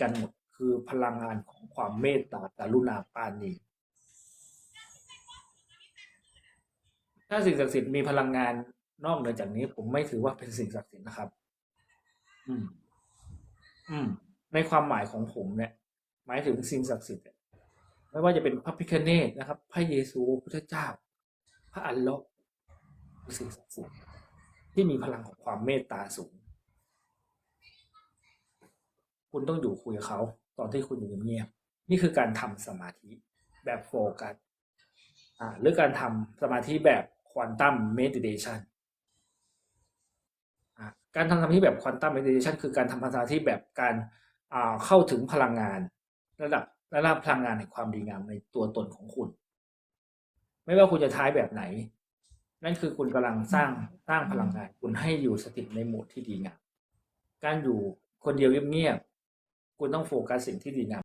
กันหมดคือพลังงานของความเมตตากรุณาปาณีถ้าสิ่งศักดิ์สิทธิ์มีพลังงานนอกเหนือจากนี้ ผมไม่ถือว่าเป็นสิ่งศักดิ์สิทธิ์นะครับ อืม อืม ในความหมายของผมเนี่ย หมายถึงสิ่งศักดิ์สิทธิ์ไม่ว่าจะเป็นพระพิฆเนศนะครับ พระเยซูพุทธเจ้า พระอัลลาะห์สิ่งศักดิ์สิทธิ์ที่มีพลังของความเมตตาสูง คุณต้องอยู่คุยกับเขา ตอนที่คุณอยู่เงียบๆนี่คือการทำสมาธิแบบโฟกัสอ่าหรือการทำสมาธิแบบควอนตัมเมดิเทชันการทำสมาธิแบบควอนตัมเมดิเทชันคือการทำสมาธิแบบการเข้าถึงพลังงาน ระดับระดับพลังงานแห่งความดีงามในตัวตนของคุณ ไม่ว่าคุณจะท้ายแบบไหน นั่นคือคุณกำลังสร้างสร้างพลังงาน คุณให้อยู่สถิตในโหมดที่ดีงามการอยู่คนเดียวเงียบๆ คุณต้องโฟกัสสิ่งที่ดีงาม